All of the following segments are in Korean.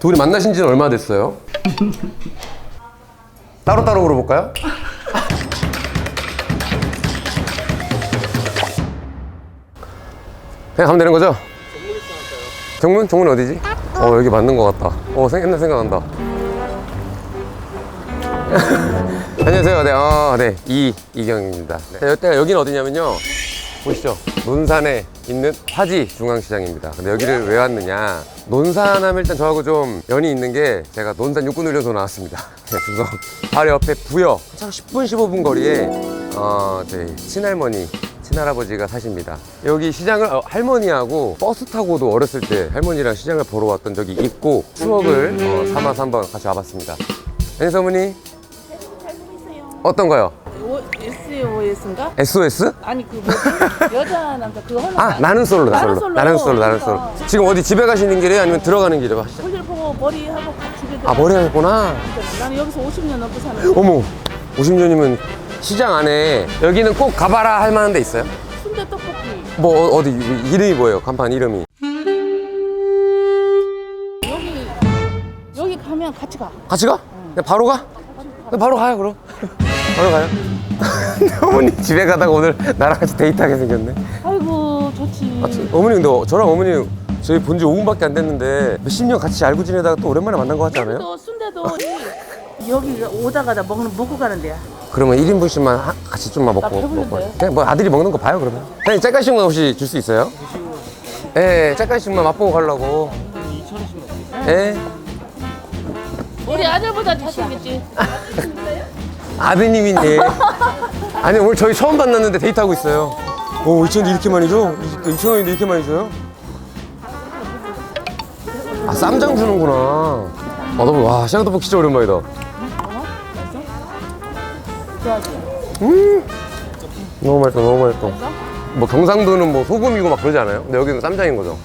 두 분이 만나신 지는 얼마나 됐어요? 따로따로 물어볼까요? 그냥 가면 되는 거죠? 정문? 정문 어디지? 어 여기 맞는 것 같다 어 생, 옛날 생각난다 안녕하세요 네, 어, 네. 이, 이경입니다 네, 여기가 여기는 어디냐면요 보시죠 논산에 있는 화지 중앙시장입니다 근데 여기를 왜 왔느냐 논산하면 일단 저하고 좀 연이 있는 게 제가 논산 육군훈련소 나왔습니다 네, 중성 바로 옆에 부여 한 10분 15분 거리에 어, 저희 친할머니 친할아버지가 사십니다 여기 시장을 어, 할머니하고 버스 타고도 어렸을 때 할머니랑 시장을 보러 왔던 적이 있고 추억을 어, 삼아서 한번 같이 와봤습니다 안녕하세요 어머니 잘 보이세요. 어떤 거요? SOS인가? SOS? 아니 그 뭐지? 여자 남자 그거 하는 아 나는 솔로 나 나는 솔로. 나는 솔로 나는 솔로. 지금 어디 집에 가시는 길이에요 아니면 들어가는 길이에요 보고 머리 하고 집에 아 머리 하셨구나 나는 여기서 50년 넘게 사는 어머 50년이면 시장 안에 여기는 꼭 가봐라 할 만한 데 있어요? 순대 떡볶이. 뭐 어- 어디 이름이 뭐예요 간판 이름이 여기 여기 가면 같이 가. 같이 가? 그냥 바로 가? 그냥 바로 가요 그럼 바로 가요 어머니 집에 가다가 오늘 나랑 같이 데이트하게 생겼네 아이고 좋지. 아, 저- 어머니 근데 어- 저랑 어머니 저희 본 지 5분밖에 안 됐는데 몇십 년 같이 알고 지내다가 또 오랜만에 만난 것 같지 않아요? 여기도 순대도 이- 여기 오다 가다 먹는 먹고 가는 데야. 그러면 1인분씩만 하- 같이 좀만 먹고 나 배부른데? 먹고 그냥 뭐 아들이 먹는 거 봐요 그러면 사장님 짤간씩만 혹시 줄 수 있어요? 예, 짤간씩만 맛보고 가려고 2,000원씩 예, 우리 아들보다 잘생겼지. 아드님이네 아니 오늘 저희 처음 만났는데 데이트하고 있어요 오 2,000원 이렇게 많이 줘? 2,000원인데 이렇게 많이 줘요? 아 쌈장 주는구나 아 너무 와 시장떡볶이 진짜 오랜만이다 좋아하지. 너무 맛있어 너무 맛있어 뭐 경상도는 뭐 소금이고 막 그러지 않아요? 근데 여기는 쌈장인 거죠?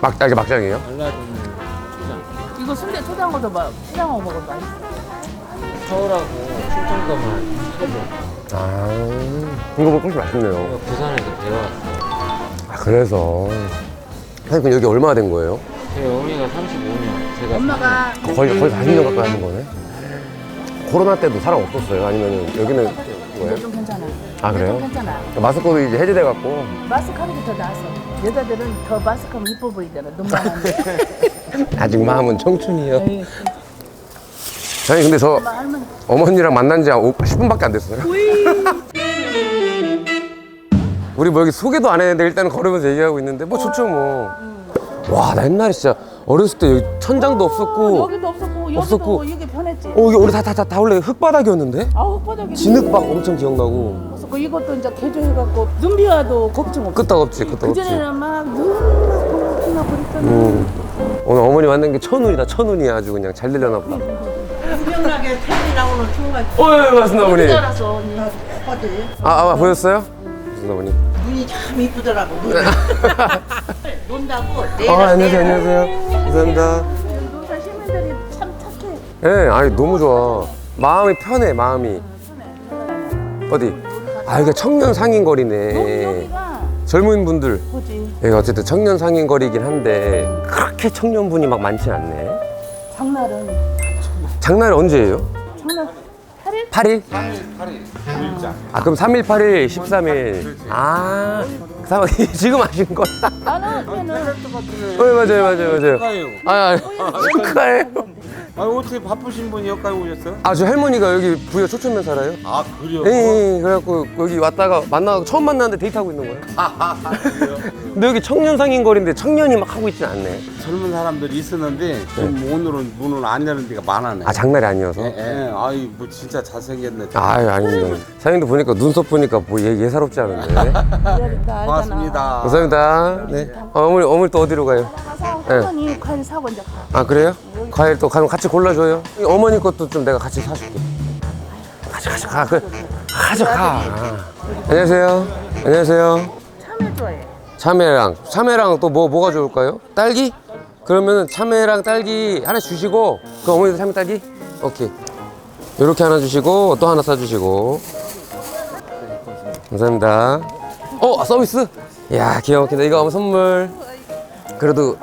막, 아, 이게 막장이에요? 이거 순대 초장어도 막 초장어 먹어도 맛있어. 서울하고 충청도만 사줘. 아, 이거 뭐 훨씬 맛있네요. 부산에서 배워왔어. 아, 그래서. 사장님, 그럼 여기 얼마나 된 거예요? 저희 어머니가 35년, 제가 엄마가 거의, 거의 40년 가까이 하신 거네? 코로나 때도 사람 없었어요? 아니면 여기는 이제 뭐예요? 좀 괜찮아. 아, 그래요? 좀 괜찮아. 마스크도 이제 해제돼갖고. 마스크 하는 게더 나았어. 여자들은 더 마스크 하면 이뻐 보이잖아. 눈 많은데. 아직 마음은 청춘이요. 에이, 사장님, 근데 저. 어머니랑 만난 지 10분밖에 안 됐어요. 우리 뭐 여기 소개도 안 했는데 일단은 걸으면서 얘기하고 있는데 뭐 좋죠 뭐. 와, 나 옛날에 진짜 어렸을 때 여기 천장도 없었고. 여기도 없었고 여기도 없었고. 이게 편했지. 어, 이게 우리 다, 다, 다, 다 원래 흙바닥이었는데? 아 흙바닥이 진흙밥 엄청 기억나고. 없었고 이것도 이제 개조해갖고 눈 비와도 걱정 없어. 끄떡없지, 끄떡없지. 그전에는 막눈막 동그나 버렸잖아. 음. 오늘 어머니 만난 게 천운이다, 천운이 아주 그냥 잘 들려나 보다. 분명하게 텔이 나오는 순간 어, 예, 맞습니다, 어머니. 언니. 아, 아, 보셨어요? 무슨 어머니? 눈이 참 이쁘더라고 눈이 논다고 내일 아, 안녕하세요, 안녕하세요. 감사합니다. 논산 시민들이 참 착해. 예, 아니, 너무 좋아. 마음이 편해, 마음이. 어디? 아, 여기가 청년 상인 여기 거리네. 여기가 젊은 분들. 뭐지? 여기가 어쨌든 청년 상인 거리긴 한데, 그렇게 청년분이 막 많진 않네. 장날은 장날이 언제예요? 장날 8일? 8일? 3일, 8일. 아, 그럼 3일, 8일, 13일. 아, 사- 지금 하신 거야? 나는 그때는 어, 맞아요, 맞아요, 맞아요. 가요. 아, 아, 축하해요. 아 어떻게 바쁘신 분이 여기까지 오셨어요? 아, 저 할머니가 여기 부여 초천면 살아요. 아 그래요? 예, 예, 그래갖고 여기 왔다가 만나 처음 만났는데 데이트하고 있는 거예요. 근데 여기 청년 상인 거리인데 청년이 막 하고 있진 않네. 젊은 사람들이 있었는데 좀 오늘은 문을 안 여는 데가 많아네. 아 장날이 아니어서. 예, 예. 아이 뭐 진짜 잘생겼네. 아유 아닙니다. 사장님도 보니까 눈썹 보니까 뭐 예, 예사롭지 않은데. 알잖아. 고맙습니다. 감사합니다. 네. 어, 어머니 어머니 또 어디로 가요? 가서 네. 할머니 과일 사고 이제 가. 아 그래요? 과일 또 가면 같이 골라줘요. 어머니 것도 좀 내가 같이 사줄게. 같이 같이 가. 그 가져가. 안녕하세요. 안녕하세요. 참외 좋아해. 참외랑 참외랑 또 뭐 뭐가 좋을까요? 딸기? 그러면은 참외랑 딸기 하나 주시고 그 어머니도 참외 딸기? 오케이 이렇게 하나 주시고 또 하나 싸 주시고 감사합니다 어 아, 서비스? 이야 기가 막히다. 이거 어머 선물. 그래도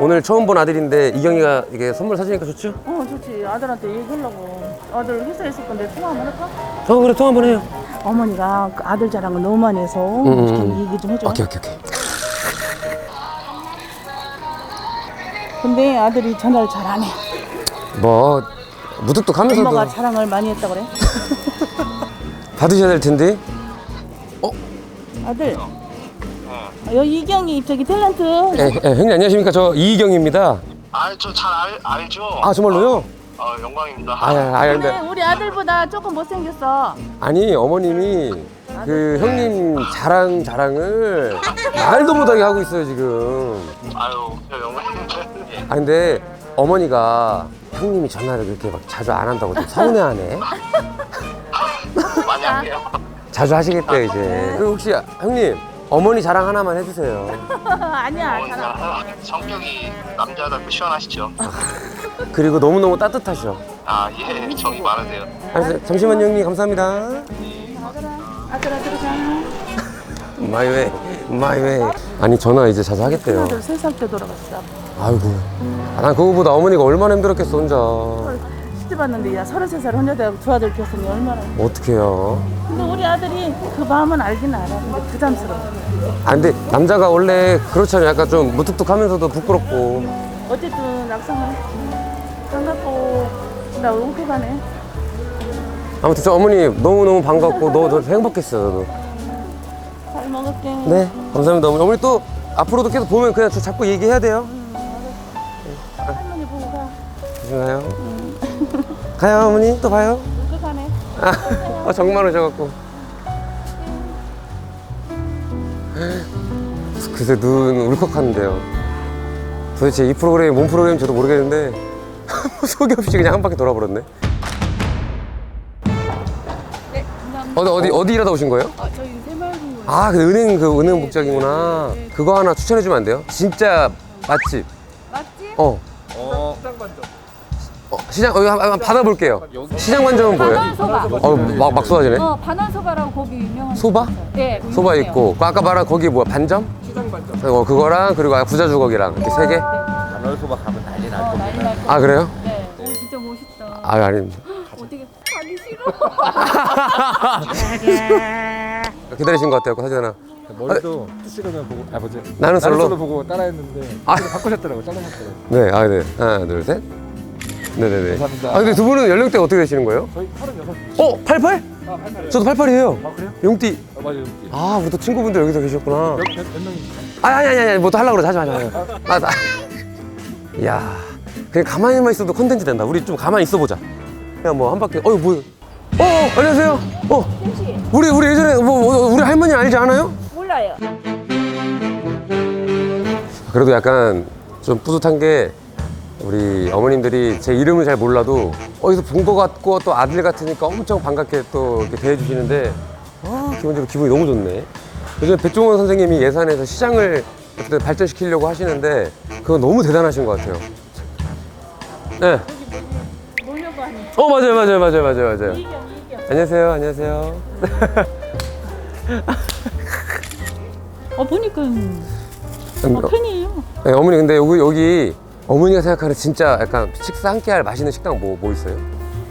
오늘 처음 본 아들인데 이경이가 이게 선물 사주니까 좋죠? 어 좋지. 아들한테 얘기하려고. 아들 회사에 있을 건데 통화 한번 할까? 어 그래 통화 한번 해요. 어머니가 그 아들 자랑을 너무 많이 해서 음, 음. 좀 얘기 좀 해줘. 오케이 오케이 오케이. 근데 아들이 전화를 잘 안 해. 뭐 무뚝뚝하면서도. 엄마가 자랑을 많이 했다 그래? 받으셔야 될 텐데 아들 여기 이경이 저기 탤런트 예, 예, 형님 안녕하십니까 저 이경입니다 아, 저 잘 알죠. 아 정말로요? 아, 영광입니다. 아, 아, 아 근데 근데 우리 아들보다 조금 못생겼어 아니 어머님이 그 형님 자랑 자랑을 말도 못하게 하고 있어요 지금 아유, 저 영광입니다. 아 근데 어머니가 형님이 전화를 그렇게 막 자주 안 한다고 좀 서운해하네 많이 할게요. 자주 하시겠대요 이제. 그 혹시 형님 어머니 자랑 하나만 해주세요. 아니야 자랑 어머니가 성격이 남자답고 시원하시죠? 그리고 너무너무 따뜻하셔. 아, 예, 정이 많으세요. 알았어요. 잠시만요 형님. 감사합니다. 아들 아들 자 마이웨이 마이웨이 아니 전화 이제 자주 하겠대요. 아들 세살 때 돌아갔어. 아이고. 아, 난 그거보다 어머니가 얼마나 힘들었겠어 혼자. 시집 왔는데 야 서른 세살 혼자 돼두 아들 키웠으니 얼마나 어떡해요 근데 우리 아들이 그 마음은 알긴 알아. 근데 부담스러워. 아 근데 남자가 원래 그렇잖아요. 약간 좀 무뚝뚝하면서도 부끄럽고. 어쨌든 낙상을 반갑고 나 웅크가네. 아무튼 저 어머니 너무 너무 반갑고 너무 행복했어요 저도. 잘 먹을게. 네 감사합니다 어머니. 어머니 또 앞으로도 계속 보면 그냥 저 자꾸 얘기해야 돼요? 할머니 보고 가. 조심가요. 가요 어머니. 또 봐요. 웅크가네. 아, 아 정말 오셔갖고 그새 눈 울컥하는데요 도대체 이 프로그램이 뭔 프로그램인지 저도 모르겠는데 소개 없이 그냥 한 바퀴 돌아버렸네 어디 어디 어디 일하다 오신 거예요? 아 저희 새마을인 아, 그 은행 그 은행 복장이구나. 그거 하나 추천해 주면 안 돼요? 진짜 맛집. 맞지? 어. 어. 시장 어, 한번 받아볼게요. 시장 관점은 뭐예요? 반환소바. 어, 막, 막 쏟아지네. 어, 반환소바라고 거기 유명한. 소바? 네. 소바 유명해요. 있고, 그 아까 말한 거기 뭐야? 반점? 시장 반점. 어, 그거랑 그리고 아까 부자 주걱이랑 이렇게 세 개? 단월소바 가면 난리 날 어, 겁니다. 난리 날아 그래요? 네. 오, 진짜 멋있다. 아 아닙니다. 어떻게 가기 싫어. 기다리신 것 같아요. 그 사진 하나. 머리도 투시그널 보고 아 뭐지 나는 솔로. 보고 따라했는데 아. 바꾸셨더라고 잘라놨더라고 네, 아 네. 하나, 둘, 셋. 네네네. 감사합니다. 아 근데 두 분은 연령대가 어떻게 되시는 거예요? 저희 36. 어, 88? 아, 88. 저도 88이에요. 아 그래요? 용띠. 아 맞아요. 아, 우리 또 친구분들 여기서 계셨구나. 몇, 몇, 몇 명입니까? 아니, 아니, 아니, 아니, 뭐 또 하려고 그러지. 하지 마, 하지 마. 아, 나. 야 그냥 가만히만 있어도 컨텐츠 된다. 우리 좀 가만히 있어 보자. 그냥 뭐 한 바퀴, 어이, 뭐야. 어, 어, 안녕하세요. 어. 우리, 우리 예전에 뭐, 뭐, 우리 할머니 알지 않아요? 몰라요 그래도 약간 좀 뿌듯한 게 우리 어머님들이 제 이름을 잘 몰라도 어디서 본 것 같고 또 아들 같으니까 엄청 반갑게 또 이렇게 대해주시는데 아, 기본적으로 기분이 너무 좋네. 요즘 백종원 선생님이 예산에서 시장을 어떻게 발전시키려고 하시는데 그건 너무 대단하신 것 같아요. 네. 어 맞아요 맞아요 맞아요 맞아요 맞아요. 이경 이경 안녕하세요 안녕하세요. 어, 보니까 음, 어, 팬이에요. 네, 어머니 근데 여기 여기 어머니가 생각하는 진짜 약간 식사 함께 할 맛있는 식당 뭐 뭐 있어요?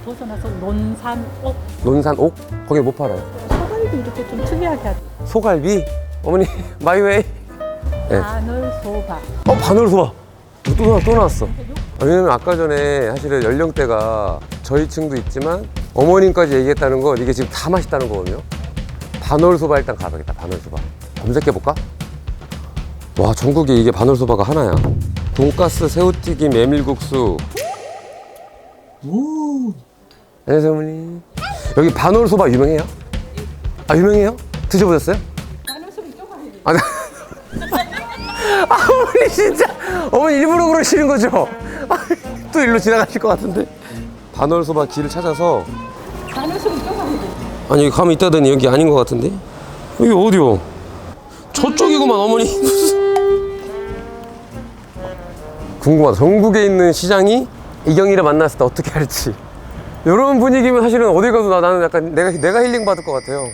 벗어나서 논산 옥 논산옥 거기 못 팔아요. 소갈비 이렇게 좀 특이하게 하죠. 소갈비 어머니 마이웨이 네. 마늘 소바. 어 바늘소바 또, 나- 또 나왔어 왜냐면 아까 전에 사실은 연령대가 저희 층도 있지만 어머님까지 얘기했다는 건 이게 지금 다 맛있다는 거거든요 바늘소바 일단 가봐야겠다 바늘소바 검색해볼까? 와 전국에 이게 바늘소바가 하나야 돈가스 새우튀김 메밀국수 오 안녕하세요 어머니 여기 바늘소바 유명해요? 아 유명해요? 드셔보셨어요? 아, 네. 아, 어머니 진짜 어머니 일부러 그러시는 거죠? 아, 또 일로 지나가실 것 같은데 반월 소바 길을 찾아서 아니 여기 가면 있다더니 여기 아닌 것 같은데 여기 어디요? 저쪽이구만 어머니 궁금하다 전국에 있는 시장이 이경이를 만났을 때 어떻게 할지 이런 분위기면 사실은 어디 가도 나, 나는 약간 내가, 내가 힐링 받을 것 같아요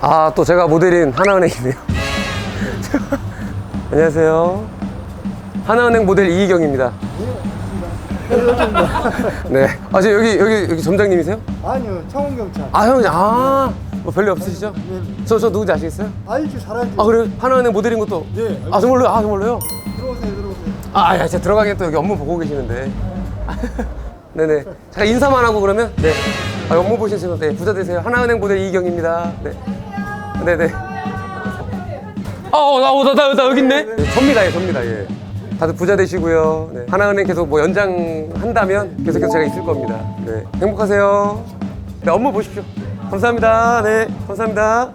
아 또 제가 모델인 하나은행이네요 안녕하세요. 하나은행 모델 이희경입니다. 네. 아, 저 여기, 여기, 여기 점장님이세요? 아니요, 창원경찰. 아, 형님, 아, 뭐 별일 없으시죠? 저, 저 누군지 아시겠어요? 알지, 잘 알지. 아, 그래요? 하나은행 모델인 것도? 예, 아, 정말로요? 아, 정말로요? 아, 야, 제가 들어가긴 또 여기 업무 보고 계시는데. 네네. 잠깐 인사만 하고 그러면? 네. 아, 업무 보시는 네, 부자 되세요. 하나은행 모델 이희경입니다. 네. 네네. 어, 어, 나, 어, 나, 나, 나 여기 있네? 네, 접니다, 예, 접니다, 예. 다들 부자 되시고요. 네. 하나은행 계속 뭐 연장한다면 계속해서 제가 있을 겁니다. 네. 행복하세요. 네, 업무 보십시오. 감사합니다. 네, 감사합니다.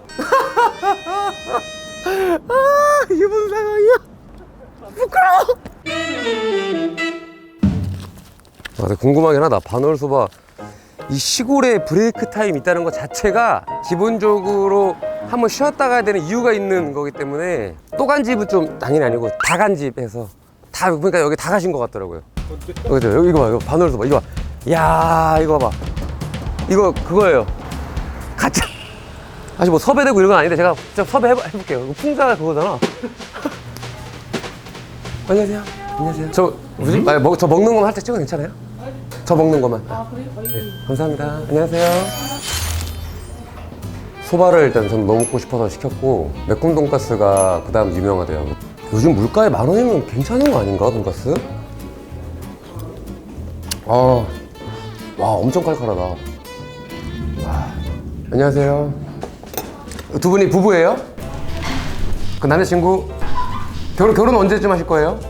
아, 이게 무슨 상황이야? 아, 근데 궁금하긴 하다. 반월소바 이 시골에 브레이크 타임 있다는 것 자체가 기본적으로 한번 쉬었다 가야 되는 이유가 있는 거기 때문에 또 간 집은 좀 당연히 아니고 다 간 집에서 다 그러니까 여기 다 가신 것 같더라고요. 여기 여기 이거 봐, 이거 반월소바 이거 봐. 야 이거 봐봐. 이거 그거예요. 가짜. 아직 뭐 섭외되고 이런 건 아닌데 제가 진짜 섭외 해볼게요. 이거 풍자가 그거잖아. 안녕하세요. 안녕하세요. 저 뭐지? 아, 먹, 저 먹는 것만 할 때 찍어도 괜찮아요? 저 먹는 것만. 아 그래요? 네. 감사합니다. 안녕하세요. 소바를 일단 전 너무 먹고 싶어서 시켰고 매콤 돈가스가 그 다음 유명하대요. 요즘 물가에 만 원이면 괜찮은 거 아닌가 돈가스? 아, 와 엄청 칼칼하다. 와. 안녕하세요. 두 분이 부부예요? 그 남자친구 결혼 결혼 언제쯤 하실 거예요?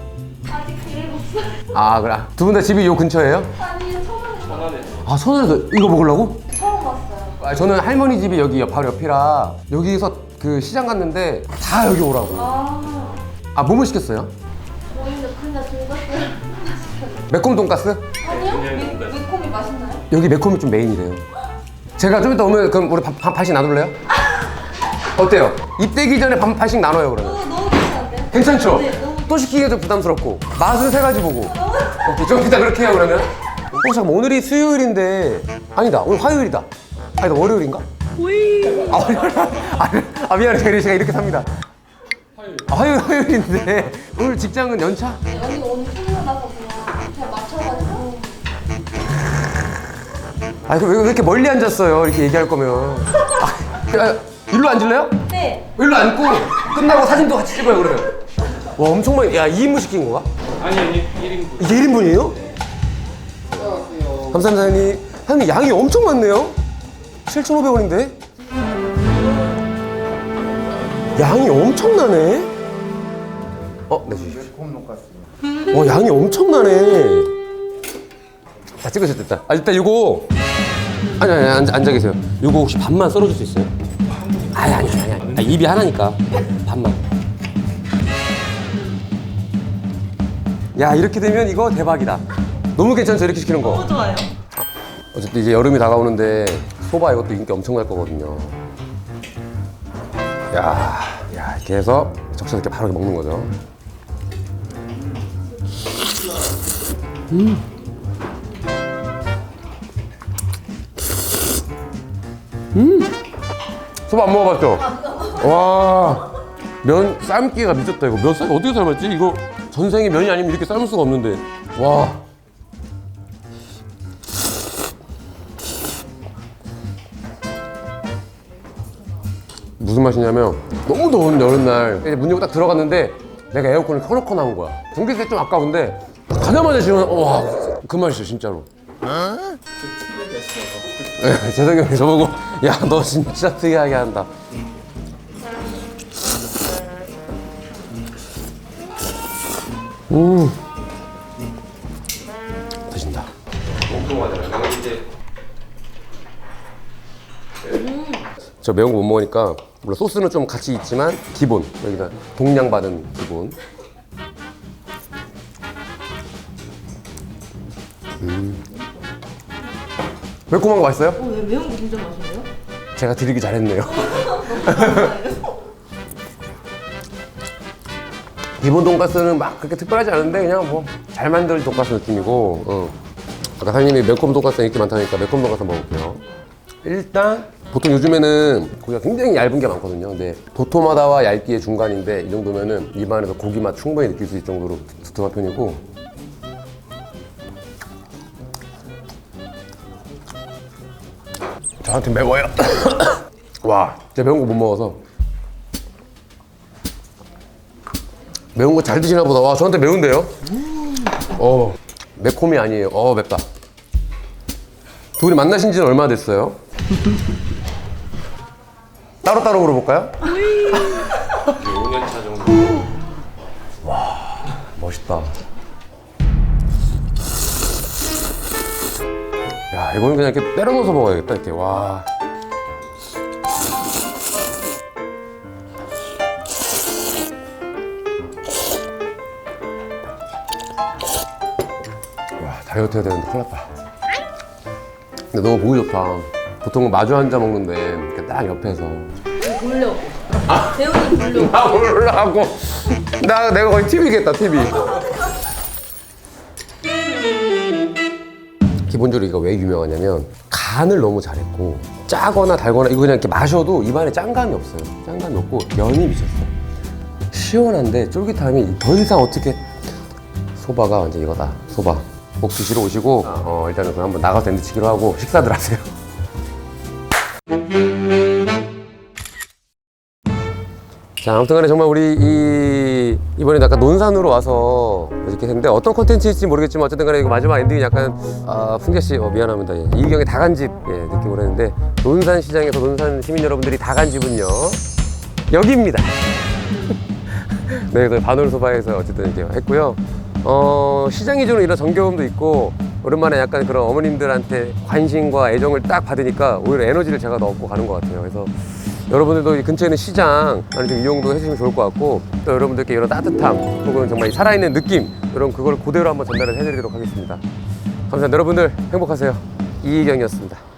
아 그래 두 분 다 집이 요 근처예요? 아니요 천안에 아 천안에서 이거 먹으려고? 처음 왔어요 아, 저는 할머니 집이 여기 바로 옆이라 여기서 그 시장 갔는데 다 여기 오라고 아 뭐뭐 시켰어요? 저희는 그냥 돈가스 매콤 돈가스? 아니요? 매, 매콤이 맛있나요? 여기 매콤이 좀 메인이래요 제가 좀 이따 오면 그럼 우리 반, 반, 반씩 나눌래요? 어때요? 입대기 전에 반, 반씩 나눠요 그러면 어, 너무 괜찮은데요? 괜찮죠? 네, 너무 좀 부담스럽고. 맛은 세 가지 보고. 오케이 좀 이따 그렇게 해요 그러면. 어 잠깐 오늘이 수요일인데. 아니다 오늘 화요일이다. 아니다 월요일인가? 화요일 아, 화요일. 아, 아 미안해 제가 제가 이렇게 삽니다. 화요일 아, 화요일 화요일인데. 오늘 직장은 연차? 네, 언니 오늘 출근하서 그냥 잘 맞춰가지고 아 그럼 왜, 왜 이렇게 멀리 앉았어요 이렇게 얘기할 거면? 아, 아, 일로 앉을래요? 네. 일로 앉고 끝나고 사진도 같이 찍어요 그러면 와 엄청 많이 야 2인분 시킨 거가? 아니 아니 1인분. 이게 1인분이에요? 감사합니다 사장님. 사장님 양이 엄청 많네요. 7,500원인데? 양이 엄청나네. 어? 네 주십시오. 와 양이 엄청나네. 다 찍으셨다. 아 일단 이거. 아니 아니 앉아, 앉아 계세요. 이거 혹시 반만 썰어줄 수 있어요? 아니 아니 아니 아니. 아, 입이 하나니까. 반만 야 이렇게 되면 이거 대박이다. 너무 괜찮죠 이렇게 시키는 거? 너무 좋아요. 어쨌든 이제 여름이 다가오는데 소바 이것도 인기 엄청 날 거거든요. 야, 야 이렇게 해서 적셔서 이렇게 바로 이렇게 먹는 거죠. 소바 안 먹어봤죠? 와, 면 삶기가 미쳤다 이거. 면삶 어떻게 삶았지? 이거 전생에 면이 아니면 이렇게 삶을 수가 없는데. 와. 무슨 맛이냐면 너무 더운 여름날 문 열고 딱 들어갔는데 내가 에어컨을 켜놓고 나온 거야. 전기세 좀 아까운데 가자마자 지금 와그 맛이죠 진짜로. 네, 재석이 형이 저보고 야 너 진짜 특이하게 한다 음 드신다 저 매운 거 못 먹으니까 물론 소스는 좀 같이 있지만 기본 여기다 동량 받은 기본 매콤한 거 맛있어요? 어, 왜 매운 거 진짜 맛있네요? 제가 드리기 잘했네요. 기본 돈가스는 막 그렇게 특별하지 않은데 그냥 뭐 잘 만든 돈가스 느낌이고 어. 아까 사장님이 매콤 돈가스 인기 많다니까 매콤 돈가스 먹을게요. 일단 보통 요즘에는 고기가 굉장히 얇은 게 많거든요. 근데 도토마다와 얇기의 중간인데 이 정도면은 입안에서 고기 맛 충분히 느낄 수 있을 정도로 두툼한 편이고 저한테 매워요. 와, 제가 매운 거 못 먹어서 매운 거 잘 드시나 보다. 와, 저한테 매운데요? 어, 매콤이 아니에요. 어, 맵다. 두 분이 만나신 지는 얼마나 됐어요? 따로따로 물어볼까요? 5년 차 정도. 와, 멋있다. 야, 이거는 그냥 이렇게 때려 넣어서 먹어야겠다, 이렇게. 와. 와, 다이어트 해야 되는데 큰일 났다. 근데 너무 보기 좋다. 보통은 마주 앉아 먹는데 이렇게 딱 옆에서. 보려고. 배우님 보려고. 나 몰라고. 나 내가 거의 TV겠다 TV. 기본적으로 이거 왜 유명하냐면 간을 너무 잘했고 짜거나 달거나 이거 그냥 이렇게 마셔도 입안에 짠감이 없어요. 짠감이 없고 면이 미쳤어. 시원한데 쫄깃함이 더 이상 어떻게 소바가 완전 이거다. 소바. 꼭 드시러 오시고 어, 일단은 그럼 한번 나가서 샌드치기로 하고 식사들 하세요. 자, 아무튼 간에 정말 우리 이, 이번에 약간 논산으로 와서 이렇게 했는데 어떤 콘텐츠일지 모르겠지만 어쨌든 간에 이거 마지막 엔딩이 약간, 아, 풍재 씨, 어, 미안합니다. 예. 이기경의 다간집, 예, 느낌으로 했는데 논산 시장에서 논산 시민 여러분들이 다간 집은요, 여기입니다. 네, 그 바놀소바에서 어쨌든 이렇게 했고요. 어, 시장이 주는 이런 정겨움도 있고, 오랜만에 약간 그런 어머님들한테 관심과 애정을 딱 받으니까 오히려 에너지를 제가 더 얻고 가는 것 같아요. 그래서 여러분들도 이 근처에 있는 시장 많이 좀 이용도 해주시면 좋을 것 같고, 또 여러분들께 이런 따뜻함, 혹은 정말 이 살아있는 느낌, 이런 그걸 그대로 한번 전달을 해드리도록 하겠습니다. 감사합니다. 여러분들 행복하세요. 이희경이었습니다.